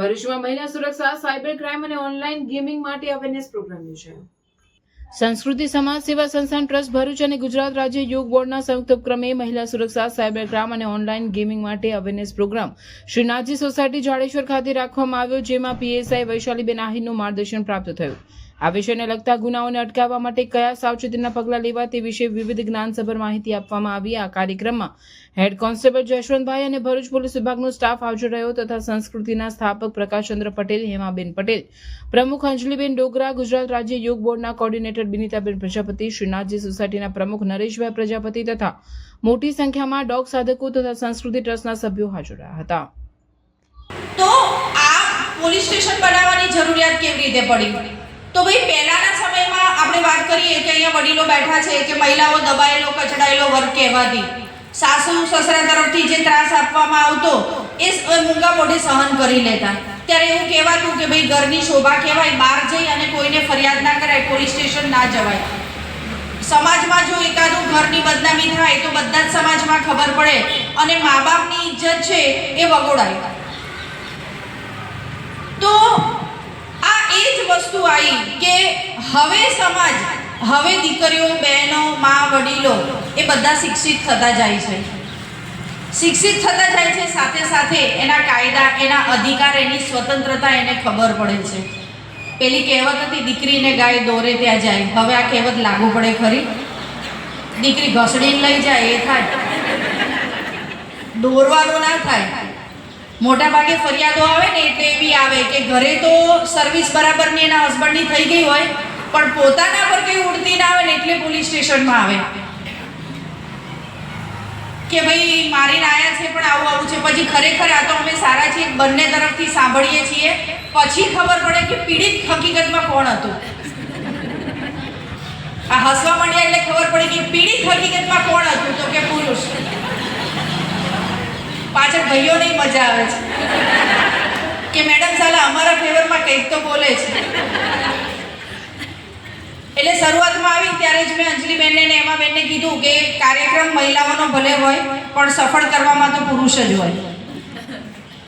ભરૂચમાં મહિલા સુરક્ષા, સાયબર ક્રાઇમ અને ઓનલાઈન ગેમિંગ માટે અવેરનેસ પ્રોગ્રામ યોજાયો. સંસ્કૃતિ સમાજ સેવા સંસ્થાન ટ્રસ્ટ ભરૂચ અને ગુજરાત રાજ્ય યોગ બોર્ડના સંયુક્ત ઉપક્રમે મહિલા સુરક્ષા, સાયબર ક્રાઇમ અને ઓનલાઈન ગેમિંગ માટે awareness program Shrinathji society Jadeshwar ખાતે રાખવામાં આવ્યો, જેમાં પીએસઆઈ વૈશાલીબેન આહિરનું માર્ગદર્શન પ્રાપ્ત થયું. આ વિષયને લગતા ગુનાઓને અટકાવવા માટે કયા સાવચેતીના પગલાં લેવા તે વિશે વિવિધ જ્ઞાનસભર માહિતી આપવામાં આવી આ કાર્યક્રમમાં હેડ કોન્સ્ટેબલ જશવંતભાઈ અને ભરૂચ પોલીસ વિભાગનો સ્ટાફ હાજર રહ્યો તથા સંસ્કૃતિના સ્થાપક પ્રકાશચંદ્ર પટેલ, હેમાબેન પટેલ, પ્રમુખ અંજલિબેન ડોગરા, ગુજરાત રાજ્ય યોગ બોર્ડના કોર્ડિનેટર બિનિતાબેન પ્રજાપતિ, શ્રીનાથજી સોસાયટીના પ્રમુખ નરેશભાઈ પ્રજાપતિ તથા મોટી સંખ્યામાં ડોગ સાધકો તથા સંસ્કૃતિ ટ્રસ્ટના સભ્યો હાજર રહ્યા હતા. પોલીસ સ્ટેશન બનાવવાની જરૂરિયાત કેવી રીતે પડી? તો ભાઈ, પહેલાના સમયમાં આપણે વાત કરીએ કે અહીંયા વડીલો બેઠા છે કે મહિલાઓ દબાયેલો, કચડાયેલો વર્ગ કહેવાતી. સાસુ, સસરા તરફથી જે ત્રાસ આપવામાં આવતો, એ મૂંગા મોઢે સહન કરી લેતા. ત્યારે એવું કહેવાતું કે ભાઈ, ઘરની શોભા કહેવાય, બહાર જઈ અને કોઈને ફરિયાદ ના કરાય, પોલીસ સ્ટેશન ના જવાય. સમાજમાં જો એકાદું ઘરની બદનામી થાય, તો બધા જ સમાજમાં ખબર પડે અને મા બાપની ઇજ્જત છે એ વગોડાય તો આ એ જ વસ્તુ કે હવે સમાજ, હવે દીકરીઓ, બહેનો, મા, વડીલો, એ બધા શિક્ષિત થતા જાય છે. શિક્ષિત થતા જાય છે, સાથે સાથે એના કાયદા, એના અધિકાર, એની સ્વતંત્રતા એને ખબર પડે છે. પેલી કહેવત હતી, દીકરીને ગાય દોરે ત્યાં જાય. હવે આ કહેવત લાગુ પડે ખરી? દીકરી ઘસડીને લઈ જાય, એ થાય. દોરવાનું ના થાય. મોટા ભાગે ફરિયાદો આવે ને એટલે એવી આવે કે ઘરે તો સર્વિસ બરાબરની એના હસબન્ડની થઈ ગઈ હોય, પણ પોતાના પર કંઈ ઉડતી ના આવે ને એટલે પોલીસ સ્ટેશનમાં આવે. કે ભાઈ મારીને આયા છે પણ આવું આવું છે. પછી ખરેખર આ તો અમે સારા છીએ, બંને તરફથી સાંભળીએ છીએ. પછી ખબર પડે કે પીડિત હકીકતમાં કોણ હતું. આ હસવા માંડ્યા એટલે ખબર પડી કે પીડિત હકીકતમાં કોણ હતું? તો કે પુરુષ. ભાઈઓની મજા આવે છે. કે મેડમ સાલા, અમારા ફેવરમાં કંઈક તો બોલે છે. એટલે શરૂઆતમાં આવી ત્યારે જ મેં અંજલિબેનને ને એમાબેનને કીધું કે કાર્યક્રમ મહિલાઓનો ભલે હોય, પણ સફળ કરવામાં તો પુરુષ જ હોય.